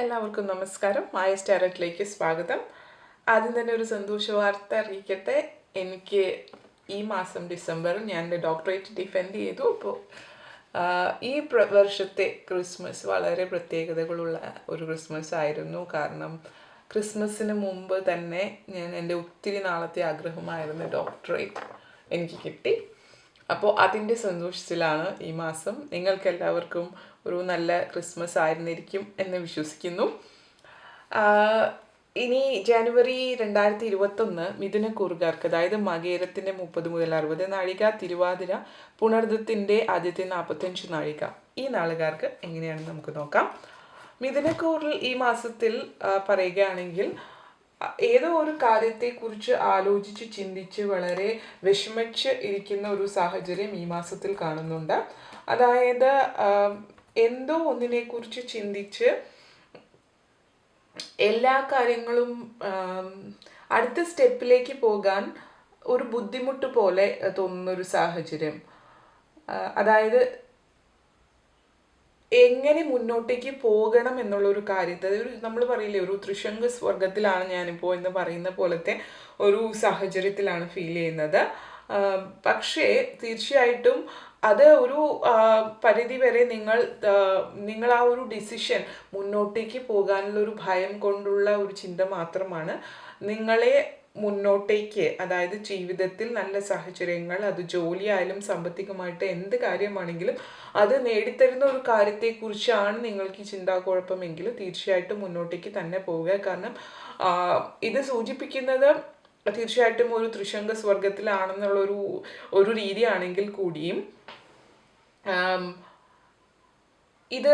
എല്ലാവർക്കും നമസ്കാരം. മായ സ്റ്റാരറ്റിലേക്ക് സ്വാഗതം. ആദ്യം തന്നെ ഒരു സന്തോഷ വാർത്ത അറിയിക്കട്ടെ. എനിക്ക് ഈ മാസം ഡിസംബറിൽ ഞാൻ എന്റെ ഡോക്ടറേറ്റ് ഡിഫെൻഡ് ചെയ്തു. അപ്പോൾ ഈ വർഷത്തെ ക്രിസ്മസ് വളരെ പ്രത്യേകതകളുള്ള ഒരു ക്രിസ്മസ് ആയിരുന്നു. കാരണം ക്രിസ്മസിന് മുമ്പ് തന്നെ ഞാൻ എന്റെ ഒത്തിരി നാളത്തെ ആഗ്രഹമായിരുന്ന ഡോക്ടറേറ്റ് എനിക്ക് കിട്ടി. അപ്പോൾ അതിന്റെ സന്തോഷത്തിലാണ് ഈ മാസം. നിങ്ങൾക്ക് എല്ലാവർക്കും ഒരു നല്ല ക്രിസ്മസ് ആയിരുന്നിരിക്കും എന്ന് വിശ്വസിക്കുന്നു. ഇനി ജാനുവരി രണ്ടായിരത്തി ഇരുപത്തൊന്ന് മിഥുനക്കൂറുകാർക്ക് അതായത് മകേരത്തിന്റെ മുപ്പത് മുതൽ അറുപത് നാഴിക തിരുവാതിര പുണർദത്തിന്റെ ആദ്യത്തെ നാൽപ്പത്തഞ്ച് നാഴിക ഈ നാളുകാർക്ക് എങ്ങനെയാണെന്ന് നമുക്ക് നോക്കാം. മിഥുനക്കൂറിൽ ഈ മാസത്തിൽ പറയുകയാണെങ്കിൽ ഏതോ ഒരു കാര്യത്തെക്കുറിച്ച് ആലോചിച്ച് ചിന്തിച്ച് വളരെ വിഷമിച്ച് ഇരിക്കുന്ന ഒരു സാഹചര്യം ഈ മാസത്തിൽ കാണുന്നുണ്ട്. അതായത് എന്തോ ഒന്നിനെക്കുറിച്ച് ചിന്തിച്ച് എല്ലാ കാര്യങ്ങളും അടുത്ത സ്റ്റെപ്പിലേക്ക് പോകാൻ ഒരു ബുദ്ധിമുട്ട് പോലെ തോന്നുന്നൊരു സാഹചര്യം. അതായത് എങ്ങനെ മുന്നോട്ടേക്ക് പോകണം എന്നുള്ള ഒരു കാര്യത്തെ ഒരു നമ്മൾ പറയില്ലേ ഒരു ത്രിശങ്ക സ്വർഗത്തിലാണ് ഞാനിപ്പോൾ എന്ന് പറയുന്ന പോലത്തെ ഒരു സാഹചര്യത്തിലാണ് ഫീൽ ചെയ്യുന്നത്. പക്ഷേ തീർച്ചയായിട്ടും അത് ഒരു പരിധി വരെ നിങ്ങൾ നിങ്ങൾ ആ ഒരു ഡിസിഷൻ മുന്നോട്ടേക്ക് പോകാനുള്ള ഒരു ഭയം കൊണ്ടുള്ള ഒരു ചിന്ത മാത്രമാണ് നിങ്ങളെ മുന്നോട്ടേക്ക് അതായത് ജീവിതത്തിൽ നല്ല സാഹചര്യങ്ങൾ അത് ജോലിയായാലും സാമ്പത്തികമായിട്ട് എന്ത് കാര്യമാണെങ്കിലും അത് നേടിത്തരുന്ന ഒരു കാര്യത്തെക്കുറിച്ചാണ് നിങ്ങൾക്ക് ഈ ചിന്താക്കുഴപ്പമെങ്കിൽ തീർച്ചയായിട്ടും മുന്നോട്ടേക്ക് തന്നെ പോവുക. കാരണം ഇത് സൂചിപ്പിക്കുന്നത് തീർച്ചയായിട്ടും ഒരു ത്രിശങ്ക സ്വർഗത്തിലാണെന്നുള്ളൊരു ഒരു രീതിയാണെങ്കിൽ കൂടിയും ഇത്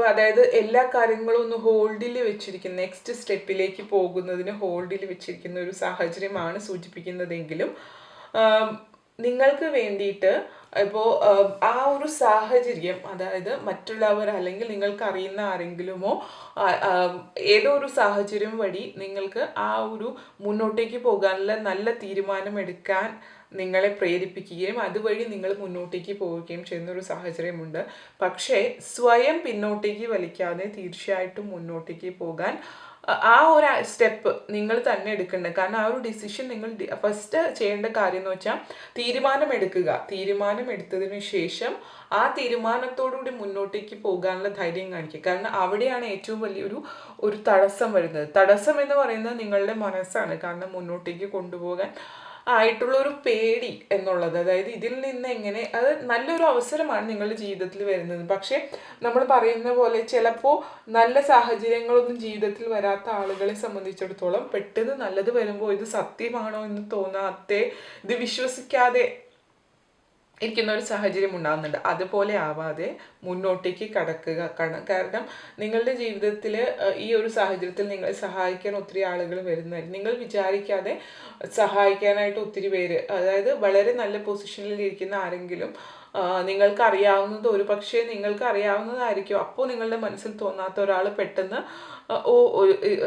അതായത് എല്ലാ കാര്യങ്ങളും ഒന്ന് ഹോൾഡിൽ വെച്ചിരിക്കുന്ന നെക്സ്റ്റ് സ്റ്റെപ്പിലേക്ക് പോകുന്നതിന് ഹോൾഡിൽ വെച്ചിരിക്കുന്ന ഒരു സാഹചര്യമാണ് സൂചിപ്പിക്കുന്നതെങ്കിലും നിങ്ങൾക്ക് വേണ്ടിയിട്ട് ഇപ്പോൾ ആ ഒരു സാഹചര്യം അതായത് മറ്റുള്ളവർ അല്ലെങ്കിൽ നിങ്ങൾക്ക് അറിയുന്ന ആരെങ്കിലുമോ ഏതോ ഒരു സാഹചര്യം വഴി നിങ്ങൾക്ക് ആ ഒരു മുന്നോട്ടേക്ക് പോകാനുള്ള നല്ല തീരുമാനം എടുക്കാൻ നിങ്ങളെ പ്രേരിപ്പിക്കുകയും അതുവഴി നിങ്ങൾ മുന്നോട്ടേക്ക് പോവുകയും ചെയ്യുന്ന ഒരു സാഹചര്യമുണ്ട്. പക്ഷേ സ്വയം പിന്നോട്ടേക്ക് വലിക്കാതെ തീർച്ചയായിട്ടും മുന്നോട്ടേക്ക് പോകാൻ ആ ഒരു സ്റ്റെപ്പ് നിങ്ങൾ തന്നെ എടുക്കേണ്ടത്. കാരണം ആ ഒരു ഡിസിഷൻ നിങ്ങൾ ഫസ്റ്റ് ചെയ്യേണ്ട കാര്യം എന്ന് വെച്ചാൽ തീരുമാനമെടുക്കുക. എടുക്കുക തീരുമാനം എടുത്തതിന് ശേഷം ആ തീരുമാനത്തോടുകൂടി മുന്നോട്ടേക്ക് പോകാനുള്ള ധൈര്യം കാണിക്കുക. കാരണം അവിടെയാണ് ഏറ്റവും വലിയൊരു ഒരു തടസ്സം വരുന്നത്. തടസ്സം എന്ന് പറയുന്നത് നിങ്ങളുടെ മനസ്സാണ്. കാരണം മുന്നോട്ടേക്ക് കൊണ്ടുപോകാൻ ആയിട്ടുള്ള ഒരു പേടി എന്നുള്ളത്. അതായത് ഇതിൽ നിന്ന് എങ്ങനെ അത് നല്ലൊരു അവസരമാണ് നിങ്ങളുടെ ജീവിതത്തിൽ വരുന്നത്. പക്ഷേ നമ്മൾ പറയുന്ന പോലെ ചിലപ്പോൾ നല്ല സാഹചര്യങ്ങളൊന്നും ജീവിതത്തിൽ വരാത്ത ആളുകളെ സംബന്ധിച്ചിടത്തോളം പെട്ടെന്ന് നല്ലത് വരുമ്പോൾ ഇത് സത്യമാണോ എന്ന് തോന്നാത്തെ ഇത് വിശ്വസിക്കാതെ ഇരിക്കുന്ന ഒരു സാഹചര്യം ഉണ്ടാകുന്നുണ്ട്. അതുപോലെ ആവാതെ മുന്നോട്ടേക്ക് കടക്കുക. കാരണം നിങ്ങളുടെ ജീവിതത്തിൽ ഈ ഒരു സാഹചര്യത്തിൽ നിങ്ങളെ സഹായിക്കാൻ ഒത്തിരി ആളുകൾ വരുന്നതായിരിക്കും. നിങ്ങൾ വിചാരിക്കാതെ സഹായിക്കാനായിട്ട് ഒത്തിരി പേര് അതായത് വളരെ നല്ല പൊസിഷനിൽ ഇരിക്കുന്ന ആരെങ്കിലും നിങ്ങൾക്ക് അറിയാവുന്നത് ഒരു പക്ഷേ നിങ്ങൾക്ക് അറിയാവുന്നതായിരിക്കും അപ്പോൾ നിങ്ങളുടെ മനസ്സിൽ തോന്നാത്ത ഒരാൾ പെട്ടെന്ന് ഓ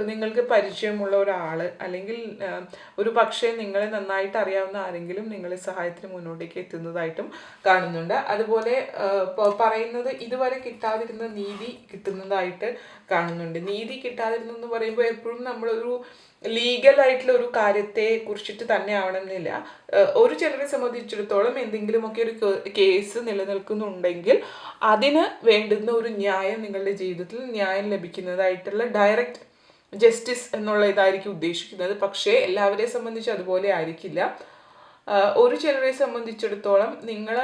നിങ്ങൾക്ക് പരിചയമുള്ള ഒരാൾ അല്ലെങ്കിൽ ഒരു പക്ഷേ നിങ്ങളെ നന്നായിട്ട് അറിയാവുന്ന ആരെങ്കിലും നിങ്ങളെ സഹായത്തിന് മുന്നോട്ടേക്ക് എത്തുന്നതായിട്ടും കാണുന്നുണ്ട്. അതുപോലെ പറയുന്നത് ഇതുവരെ കിട്ടാതിരുന്ന നീതി കിട്ടുന്നതായിട്ട് കാണുന്നുണ്ട്. നീതി കിട്ടാതിരുന്നു എന്ന് പറയുമ്പോൾ എപ്പോഴും നമ്മളൊരു ലീഗൽ ആയിട്ടുള്ള ഒരു കാര്യത്തെ കുറിച്ചിട്ട് തന്നെ ആവണമെന്നില്ല ഒരു ചിലരെ സംബന്ധിച്ചിടത്തോളം എന്തെങ്കിലുമൊക്കെ ഒരു കേസ് നിലനിൽക്കുന്നുണ്ടെങ്കിൽ അതിന് വേണ്ടുന്ന ഒരു ന്യായം നിങ്ങളുടെ ജീവിതത്തിൽ ന്യായം ലഭിക്കുന്നതായിട്ടുള്ള ഡയറക്റ്റ് ജസ്റ്റിസ് എന്നുള്ള ഇതായിരിക്കും ഉദ്ദേശിക്കുന്നത്. പക്ഷേ എല്ലാവരെയും സംബന്ധിച്ച് അതുപോലെ ആയിരിക്കില്ല. ഒരു ചിലരെ സംബന്ധിച്ചിടത്തോളം നിങ്ങൾ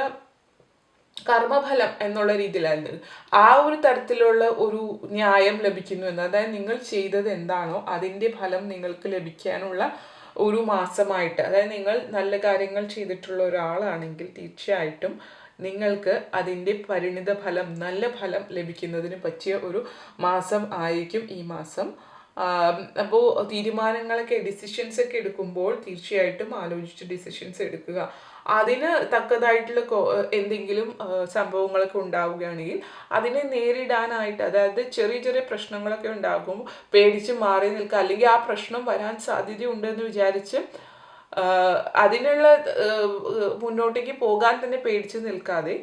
കർമ്മഫലം എന്നുള്ള രീതിയിലായിരുന്നു. ആ ഒരു തരത്തിലുള്ള ഒരു ന്യായം ലഭിക്കുന്നു എന്ന്. അതായത് നിങ്ങൾ ചെയ്തത് എന്താണോ അതിന്റെ ഫലം നിങ്ങൾക്ക് ലഭിക്കാനുള്ള ഒരു മാസമായിട്ട്. അതായത് നിങ്ങൾ നല്ല കാര്യങ്ങൾ ചെയ്തിട്ടുള്ള ഒരാളാണെങ്കിൽ തീർച്ചയായിട്ടും നിങ്ങൾക്ക് അതിന്റെ പരിണിത ഫലം നല്ല ഫലം ലഭിക്കുന്നതിന് പറ്റിയ ഒരു മാസം ആയിരിക്കും ഈ മാസം അപ്പോൾ തീരുമാനങ്ങളൊക്കെ ഡിസിഷൻസ് ഒക്കെ എടുക്കുമ്പോൾ തീർച്ചയായിട്ടും ആലോചിച്ച് ഡിസിഷൻസ് എടുക്കുക. അതിന് തക്കതായിട്ടുള്ള എന്തെങ്കിലും സംഭവങ്ങളൊക്കെ ഉണ്ടാവുകയാണെങ്കിൽ അതിനെ നേരിടാനായിട്ട് അതായത് ചെറിയ ചെറിയ പ്രശ്നങ്ങളൊക്കെ ഉണ്ടാകും പേടിച്ച് മാറി നിൽക്കുക അല്ലെങ്കിൽ ആ പ്രശ്നം വരാൻ സാധ്യതയുണ്ടെന്ന് വിചാരിച്ച് അതിനുള്ള മുന്നോട്ടേക്ക് പോകാൻ തന്നെ പേടിച്ച് നിൽക്കാതെ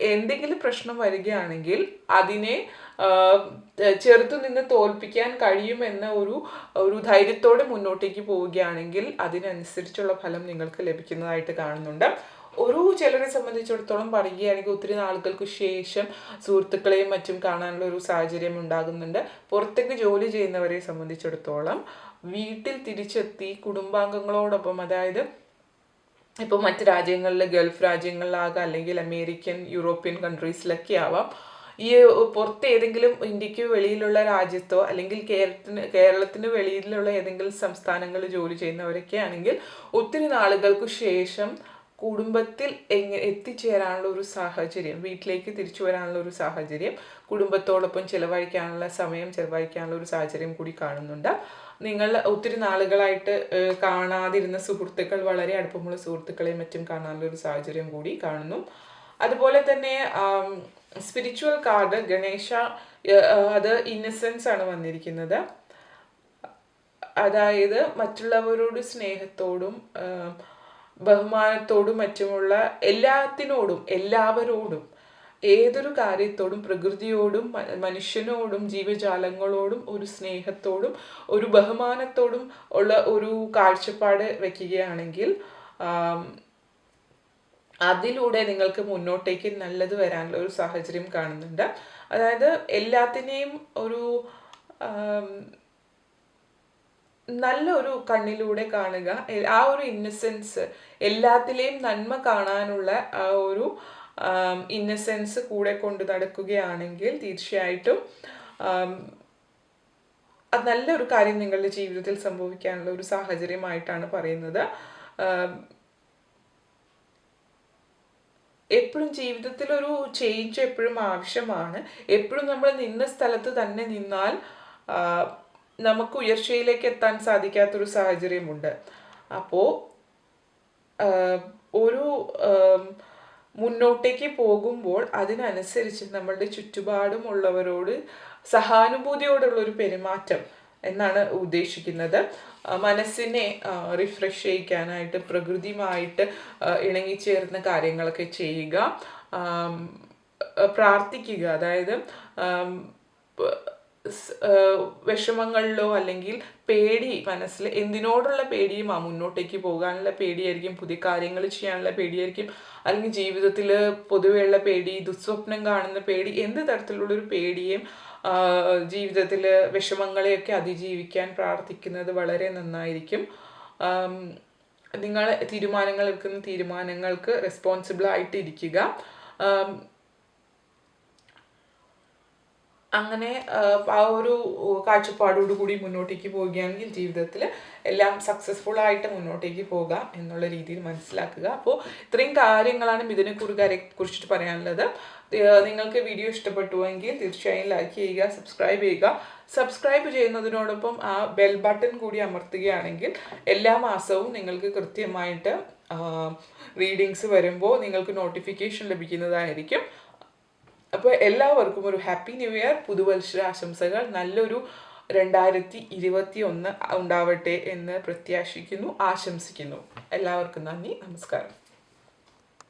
എന്തെങ്കിലും പ്രശ്നം വരികയാണെങ്കിൽ അതിനെ ചെറുത്തു നിന്ന് തോൽപ്പിക്കാൻ കഴിയുമെന്ന ഒരു ഒരു ധൈര്യത്തോടെ മുന്നോട്ടേക്ക് പോവുകയാണെങ്കിൽ അതിനനുസരിച്ചുള്ള ഫലം നിങ്ങൾക്ക് ലഭിക്കുന്നതായിട്ട് കാണുന്നുണ്ട്. ഒരു ചിലരെ സംബന്ധിച്ചിടത്തോളം പറയുകയാണെങ്കിൽ ഒത്തിരി നാളുകൾക്ക് ശേഷം സുഹൃത്തുക്കളെയും മറ്റും കാണാനുള്ള ഒരു സാഹചര്യം ഉണ്ടാകുന്നുണ്ട്. പുറത്തേക്ക് ജോലി ചെയ്യുന്നവരെ സംബന്ധിച്ചിടത്തോളം വീട്ടിൽ തിരിച്ചെത്തി കുടുംബാംഗങ്ങളോടൊപ്പം അതായത് ഇപ്പോൾ മറ്റ് രാജ്യങ്ങളിൽ ഗൾഫ് രാജ്യങ്ങളിലാകാം അല്ലെങ്കിൽ അമേരിക്കൻ യൂറോപ്യൻ കൺട്രീസിലൊക്കെ ആവാം. ഈ പുറത്ത് ഏതെങ്കിലും ഇന്ത്യയ്ക്ക് വെളിയിലുള്ള രാജ്യത്തോ അല്ലെങ്കിൽ കേരളത്തിന് കേരളത്തിന് വെളിയിലുള്ള ഏതെങ്കിലും സംസ്ഥാനങ്ങളിൽ ജോലി ചെയ്യുന്നവരൊക്കെ ആണെങ്കിൽ ഒത്തിരി നാളുകൾക്ക് ശേഷം കുടുംബത്തിൽ എങ്ങനെ എത്തിച്ചേരാനുള്ള ഒരു സാഹചര്യം വീട്ടിലേക്ക് തിരിച്ചു വരാനുള്ള ഒരു സാഹചര്യം കുടുംബത്തോടൊപ്പം ചിലവഴിക്കാനുള്ള സമയം ചിലവഴിക്കാനുള്ള ഒരു സാഹചര്യം കൂടി കാണുന്നുണ്ട്. നിങ്ങൾ ഒത്തിരി നാളുകളായിട്ട് കാണാതിരുന്ന സുഹൃത്തുക്കൾ വളരെ അടുപ്പമുള്ള സുഹൃത്തുക്കളെയും മറ്റും കാണാനുള്ള ഒരു സാഹചര്യം കൂടി കാണുന്നു. അതുപോലെ തന്നെ സ്പിരിച്വൽ കാർഡ് ഗണേശ അത് ഇന്നസെൻസ് ആണ് വന്നിരിക്കുന്നത്. അതായത് മറ്റുള്ളവരോട് സ്നേഹത്തോടും ബഹുമാനത്തോടും മറ്റുമുള്ള എല്ലാത്തിനോടും എല്ലാവരോടും ഏതൊരു കാര്യത്തോടും പ്രകൃതിയോടും മനുഷ്യനോടും ജീവജാലങ്ങളോടും ഒരു സ്നേഹത്തോടും ഒരു ബഹുമാനത്തോടും ഉള്ള ഒരു കാഴ്ചപ്പാട് വയ്ക്കുകയാണെങ്കിൽ അതിലൂടെ നിങ്ങൾക്ക് മുന്നോട്ടേക്ക് നല്ലത് വരാനുള്ള ഒരു സാഹചര്യം കാണുന്നുണ്ട്. അതായത് എല്ലാത്തിനെയും ഒരു നല്ല ഒരു കണ്ണിലൂടെ കാണുക ആ ഒരു ഇന്നസെൻസ് എല്ലാത്തിലെയും നന്മ കാണാനുള്ള ആ ഒരു ഇന്നസെൻസ് കൂടെ കൊണ്ട് നടക്കുകയാണെങ്കിൽ തീർച്ചയായിട്ടും അത് നല്ലൊരു കാര്യം നിങ്ങളുടെ ജീവിതത്തിൽ സംഭവിക്കാനുള്ള ഒരു സാഹചര്യമായിട്ടാണ് പറയുന്നത്. എപ്പോഴും ജീവിതത്തിൽ ഒരു ചേഞ്ച് എപ്പോഴും ആവശ്യമാണ്. എപ്പോഴും നമ്മൾ നിന്ന സ്ഥലത്ത് തന്നെ നിന്നാൽ നമുക്ക് ഉയർച്ചയിലേക്ക് എത്താൻ സാധിക്കാത്തൊരു സാഹചര്യമുണ്ട്. അപ്പോൾ ഒരു മുന്നോട്ടേക്ക് പോകുമ്പോൾ അതിനനുസരിച്ച് നമ്മളുടെ ചുറ്റുപാടുമുള്ളവരോട് സഹാനുഭൂതിയോടുള്ള ഒരു പെരുമാറ്റം എന്നാണ് ഉദ്ദേശിക്കുന്നത്. മനസ്സിനെ റിഫ്രഷ് ചെയ്യിക്കാനായിട്ട് പ്രകൃതിയുമായിട്ട് ഇണങ്ങിച്ചേർന്ന കാര്യങ്ങളൊക്കെ ചെയ്യുക. പ്രാർത്ഥിക്കുക. അതായത് വിഷമങ്ങളിലോ അല്ലെങ്കിൽ പേടി മനസ്സിൽ എന്തിനോടുള്ള പേടിയും ആ മുന്നോട്ടേക്ക് പോകാനുള്ള പേടിയായിരിക്കും പുതിയ കാര്യങ്ങൾ ചെയ്യാനുള്ള പേടിയായിരിക്കും അല്ലെങ്കിൽ ജീവിതത്തിൽ പൊതുവെയുള്ള പേടി ദുസ്വപ്നം കാണുന്ന പേടി എന്ത് തരത്തിലുള്ള ഒരു പേടിയും ജീവിതത്തിൽ വിഷമങ്ങളെയൊക്കെ അതിജീവിക്കാൻ പ്രാർത്ഥിക്കുന്നത് വളരെ നന്നായിരിക്കും. നിങ്ങൾ തീരുമാനങ്ങൾ എടുക്കുന്ന തീരുമാനങ്ങൾക്ക് റെസ്പോൺസിബിൾ ആയിട്ട് ഇരിക്കുക ആം, അങ്ങനെ ആ, ഒരു കാഴ്ചപ്പാടോടു കൂടി മുന്നോട്ടേക്ക് പോവുകയാണെങ്കിൽ ജീവിതത്തിൽ എല്ലാം സക്സസ്ഫുൾ ആയിട്ട് മുന്നോട്ടേക്ക് പോകാം എന്നുള്ള രീതിയിൽ മനസ്സിലാക്കുക. അപ്പോൾ ഇത്രയും കാര്യങ്ങളാണ് മിഥുനെ കുറുകാരെ കുറിച്ചിട്ട് പറയാനുള്ളത്. നിങ്ങൾക്ക് വീഡിയോ ഇഷ്ടപ്പെട്ടുവെങ്കിൽ തീർച്ചയായും ലൈക്ക് ചെയ്യുക സബ്സ്ക്രൈബ് ചെയ്യുക. സബ്സ്ക്രൈബ് ചെയ്യുന്നതിനോടൊപ്പം ആ ബെൽ ബട്ടൺ കൂടി അമർത്തുകയാണെങ്കിൽ എല്ലാ മാസവും നിങ്ങൾക്ക് കൃത്യമായിട്ട് റീഡിങ്സ് വരുമ്പോൾ നിങ്ങൾക്ക് നോട്ടിഫിക്കേഷൻ ലഭിക്കുന്നതായിരിക്കും. അപ്പോൾ എല്ലാവർക്കും ഒരു ഹാപ്പി ന്യൂ ഇയർ പുതുവത്സര ആശംസകൾ. നല്ലൊരു രണ്ടായിരത്തി ഇരുപത്തി ഒന്ന് ഉണ്ടാവട്ടെ എന്ന് പ്രത്യാശിക്കുന്നു ആശംസിക്കുന്നു എല്ലാവർക്കും നന്ദി നമസ്കാരം